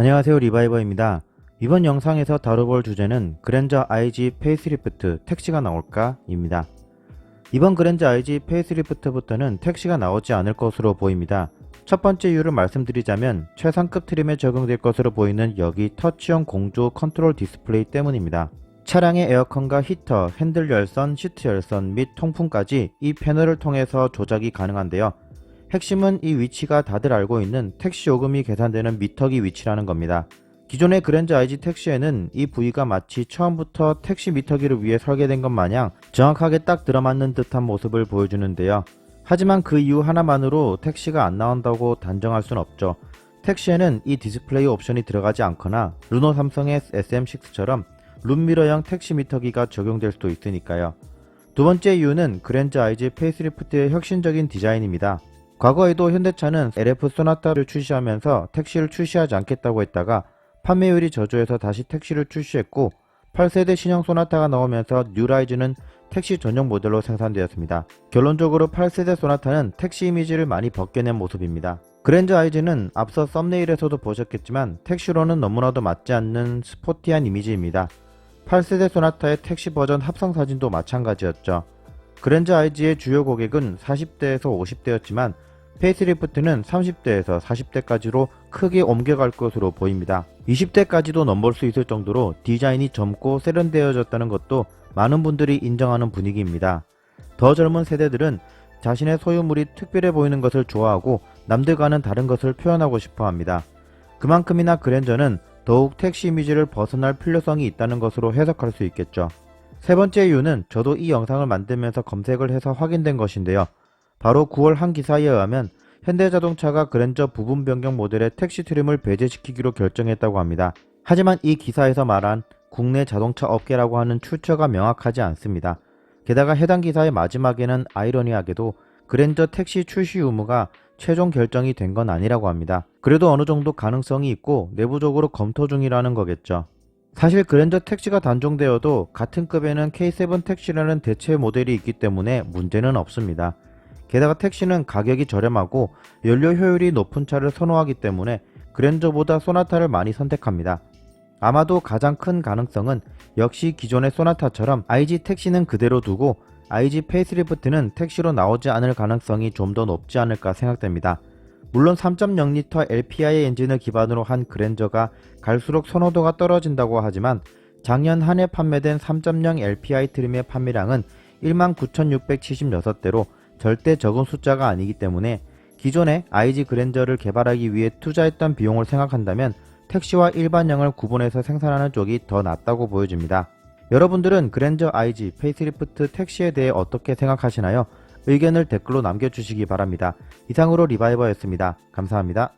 안녕하세요 리바이버입니다. 이번 영상에서 다뤄볼 주제는 그랜저 IG 페이스리프트 택시가 나올까? 입니다. 이번 그랜저 IG 페이스리프트부터는 택시가 나오지 않을 것으로 보입니다. 첫 번째 이유를 말씀드리자면 최상급 트림에 적용될 것으로 보이는 여기 터치형 공조 컨트롤 디스플레이 때문입니다. 차량의 에어컨과 히터, 핸들 열선, 시트 열선 및 통풍까지 이 패널을 통해서 조작이 가능한데요. 핵심은 이 위치가 다들 알고 있는 택시 요금이 계산되는 미터기 위치라는 겁니다. 기존의 그랜저 IG 택시에는 이 부위가 마치 처음부터 택시 미터기를 위해 설계된 것 마냥 정확하게 딱 들어맞는 듯한 모습을 보여주는데요. 하지만 그 이유 하나만으로 택시가 안 나온다고 단정할 순 없죠. 택시에는 이 디스플레이 옵션이 들어가지 않거나 르노 삼성의 SM6처럼 룸미러형 택시 미터기가 적용될 수도 있으니까요. 두 번째 이유는 그랜저 IG 페이스리프트의 혁신적인 디자인입니다. 과거에도 현대차는 LF 소나타를 출시하면서 택시를 출시하지 않겠다고 했다가 판매율이 저조해서 다시 택시를 출시했고 8세대 신형 소나타가 나오면서 뉴라이즈는 택시 전용 모델로 생산되었습니다. 결론적으로 8세대 소나타는 택시 이미지를 많이 벗겨낸 모습입니다. 그랜저 아이즈는 앞서 썸네일에서도 보셨겠지만 택시로는 너무나도 맞지 않는 스포티한 이미지입니다. 8세대 소나타의 택시 버전 합성 사진도 마찬가지였죠. 그랜저 아이즈의 주요 고객은 40대에서 50대였지만 페이스리프트는 30대에서 40대까지로 크게 옮겨갈 것으로 보입니다. 20대까지도 넘볼 수 있을 정도로 디자인이 젊고 세련되어졌다는 것도 많은 분들이 인정하는 분위기입니다. 더 젊은 세대들은 자신의 소유물이 특별해 보이는 것을 좋아하고 남들과는 다른 것을 표현하고 싶어 합니다. 그만큼이나 그랜저는 더욱 택시 이미지를 벗어날 필요성이 있다는 것으로 해석할 수 있겠죠. 세 번째 이유는 저도 이 영상을 만들면서 검색을 해서 확인된 것인데요. 바로 9월 한 기사에 의하면 현대자동차가 그랜저 부분 변경 모델의 택시 트림을 배제시키기로 결정했다고 합니다. 하지만 이 기사에서 말한 국내 자동차 업계라고 하는 출처가 명확하지 않습니다. 게다가 해당 기사의 마지막에는 아이러니하게도 그랜저 택시 출시 의무가 최종 결정이 된 건 아니라고 합니다. 그래도 어느 정도 가능성이 있고 내부적으로 검토 중이라는 거겠죠. 사실 그랜저 택시가 단종되어도 같은 급에는 K7 택시라는 대체 모델이 있기 때문에 문제는 없습니다. 게다가 택시는 가격이 저렴하고 연료 효율이 높은 차를 선호하기 때문에 그랜저보다 소나타를 많이 선택합니다. 아마도 가장 큰 가능성은 역시 기존의 소나타처럼 IG 택시는 그대로 두고 IG 페이스리프트는 택시로 나오지 않을 가능성이 좀 더 높지 않을까 생각됩니다. 물론 3.0L LPI 엔진을 기반으로 한 그랜저가 갈수록 선호도가 떨어진다고 하지만 작년 한 해 판매된 3.0 LPI 트림의 판매량은 19,676대로 절대 적은 숫자가 아니기 때문에 기존의 IG 그랜저를 개발하기 위해 투자했던 비용을 생각한다면 택시와 일반형을 구분해서 생산하는 쪽이 더 낫다고 보여집니다. 여러분들은 그랜저 IG 페이스리프트 택시에 대해 어떻게 생각하시나요? 의견을 댓글로 남겨주시기 바랍니다. 이상으로 리바이버였습니다. 감사합니다.